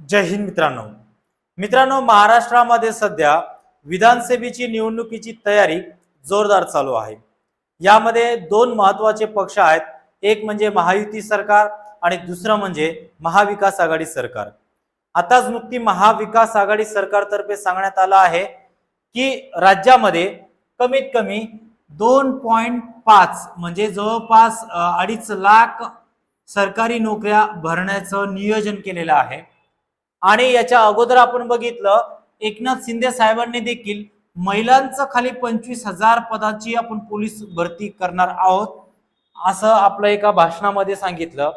जय हिंद मित्रांनो. मित्रांनो महाराष्ट्रामध्ये सध्या विधानसभेची निवडणुकीची तयारी जोरदार चालू आहे. यामध्ये दोन महत्त्वाचे पक्ष आहेत. एक म्हणजे महायुती सरकार आणि दुसरं म्हणजे महाविकास आघाडी सरकार. आताच नुकती महाविकास आघाडी सरकारतर्फे सांगण्यात आलं आहे की राज्यामध्ये कमीत कमी दोन पॉइंट पाच म्हणजे जवळपास अडीच लाख सरकारी नोकऱ्या भरण्याचं नियोजन केलेलं आहे. आणि याच्या अगोदर आपण बघितलं एकनाथ शिंदे साहेबांनी देखील महिलांचं खाली पंचवीस हजार पदाची आपण पोलीस भरती करणार आहोत असं आपलं एका भाषणामध्ये सांगितलं.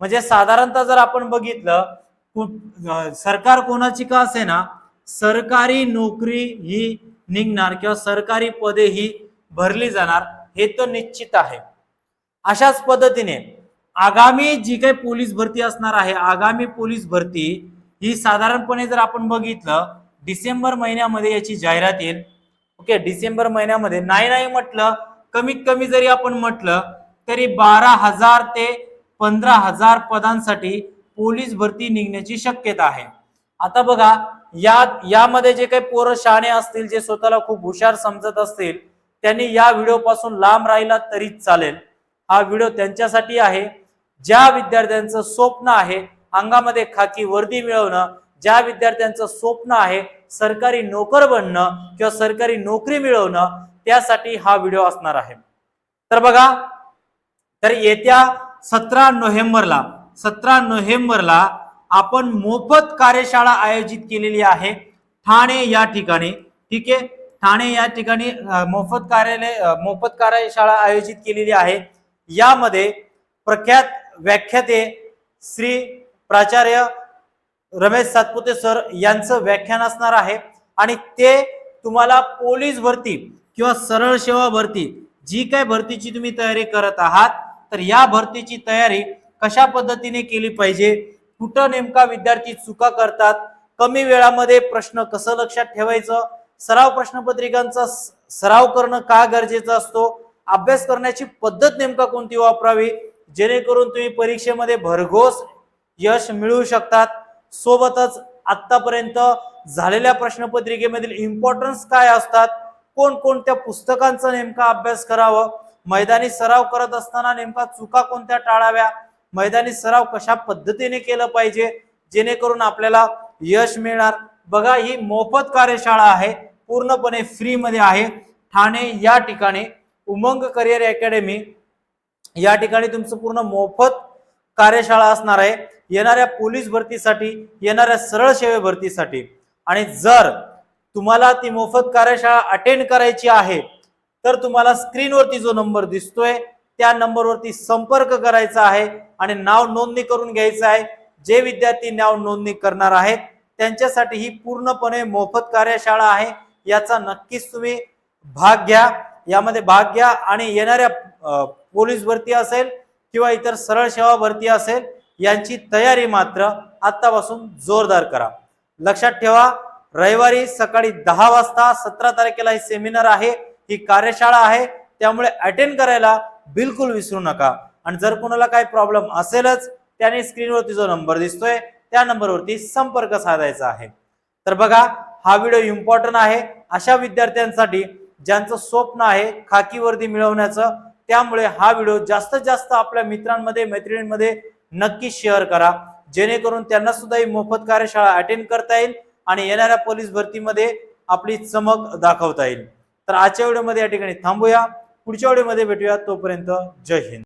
म्हणजे साधारणतः जर आपण बघितलं सरकार कोणाची का असे ना सरकारी नोकरी ही निघणार किंवा सरकारी पदे ही भरली जाणार हे तर निश्चित आहे. अशाच पद्धतीने आगामी जी काही पोलीस भरती असणार आहे आगामी पोलीस भरती ही साधारणपणे जर आपण बघितलं डिसेंबर महिन्यामध्ये याची जाहिरात येईल. ओके डिसेंबर महिन्यामध्ये नाही नाही म्हटलं कमीत कमी जरी आपण म्हटलं तरी बारा हजार ते पंधरा हजार पदांसाठी पोलीस भरती निघण्याची शक्यता आहे. आता बघा या यामध्ये जे काही पोरं शहाणे असतील जे स्वतःला खूप हुशार समजत असतील त्यांनी या व्हिडिओ पासून लांब राहिला तरीच चालेल. हा व्हिडिओ त्यांच्यासाठी आहे. ज्या विद्यार्थ्यांचं स्वप्न आहे अंगामध्ये खाकी वर्दी मिळवणं ज्या विद्यार्थ्यांचं स्वप्न आहे सरकारी नोकर बनणं किंवा सरकारी नोकरी मिळवणं त्यासाठी हा व्हिडिओ असणार आहे. तर बघा तर येत्या सतरा नोव्हेंबरला सतरा नोव्हेंबरला आपण मोफत कार्यशाळा आयोजित केलेली आहे. ठाणे या ठिकाणी ठीक आहे? ठाणे या ठिकाणी मोफत कार्यालय मोफत कार्यशाळा आयोजित केलेली आहे. यामध्ये प्रख्यात व्याख्याते श्री प्राचार्य रमेश सातपुते सर यांचं व्याख्यान असणार आहे. आणि ते तुम्हाला पोलीस भरती किंवा सरळ सेवा भरती जी काय भरतीची तुम्ही तयारी करत आहात तर या भरतीची तयारी कशा पद्धतीने केली पाहिजे? कुठं नेमका विद्यार्थी चुका करतात? कमी वेळामध्ये प्रश्न कसं लक्षात ठेवायचं? सराव प्रश्नपत्रिकांचा स- सराव करणं का गरजेचं असतो? अभ्यास करण्याची पद्धत नेमका कोणती वापरावी? जेणेकरून तुम्ही परीक्षेमध्ये भरघोस यश मिळवू शकतात. सोबतच आतापर्यंत झालेल्या प्रश्नपत्रिकेमधील इम्पॉर्टन्स काय असतात? कोणकोणत्या पुस्तकांचा नेमका अभ्यास करावं? मैदानी सराव करत असताना नेमका चुका कोणत्या टाळाव्या? मैदानी सराव कशा पद्धतीने केलं पाहिजे? जेणेकरून आपल्याला यश मिळणार. बघा ही मोफत कार्यशाळा आहे. पूर्णपणे फ्रीमध्ये आहे. ठाणे या ठिकाणी उमंग करिअर अकॅडमी. या ठिकाणी तुमचं पूर्ण मोफत कार्यशाळा असणार आहे. येणाऱ्या पोलीस भरतीसाठी येणाऱ्या सरळ सेवे भरतीसाठी. आणि जर तुम्हाला ती मोफत कार्यशाळा अटेंड करायची आहे तर तुम्हाला स्क्रीनवरती जो नंबर दिसतोय त्या नंबरवरती संपर्क करायचा आहे आणि नाव नोंदणी करून घ्यायचं आहे. जे विद्यार्थी नाव नोंदणी करणार आहेत त्यांच्यासाठी ही पूर्णपणे मोफत कार्यशाळा आहे. याचा नक्कीच तुम्ही भाग घ्या. यामध्ये भाग घ्या आणि येणाऱ्या पोलीस भरती असेल किंवा इतर सरळ सेवा भरती असेल यांची तयारी मात्र आतापासून जोरदार करा. लक्षात ठेवा रविवारी सकाळी दहा वाजता सतरा तारखेला ही सेमिनार आहे ही कार्यशाळा आहे त्यामुळे अटेंड करायला बिलकुल विसरू नका. आणि जर कोणाला काही प्रॉब्लेम असेलच त्याने स्क्रीनवरती जो नंबर दिसतोय त्या नंबरवरती संपर्क साधायचा आहे. तर बघा हा व्हिडिओ इम्पॉर्टंट आहे. अशा विद्यार्थ्यांसाठी ज्यांचं स्वप्न आहे खाकी वर्दी मिळवण्याचं त्यामुळे हा व्हिडिओ जास्तीत जास्त आपल्या मित्रांमध्ये मैत्रिणींमध्ये नक्की शेअर करा. जेणेकरून त्यांना सुद्धा ही मोफत कार्यशाळा अटेंड करता येईल आणि येणाऱ्या पोलीस भरतीमध्ये आपली चमक दाखवता येईल. तर आजच्या व्हिडिओमध्ये या ठिकाणी थांबूया. पुढच्या व्हिडिओमध्ये भेटूया. तोपर्यंत जय हिंद.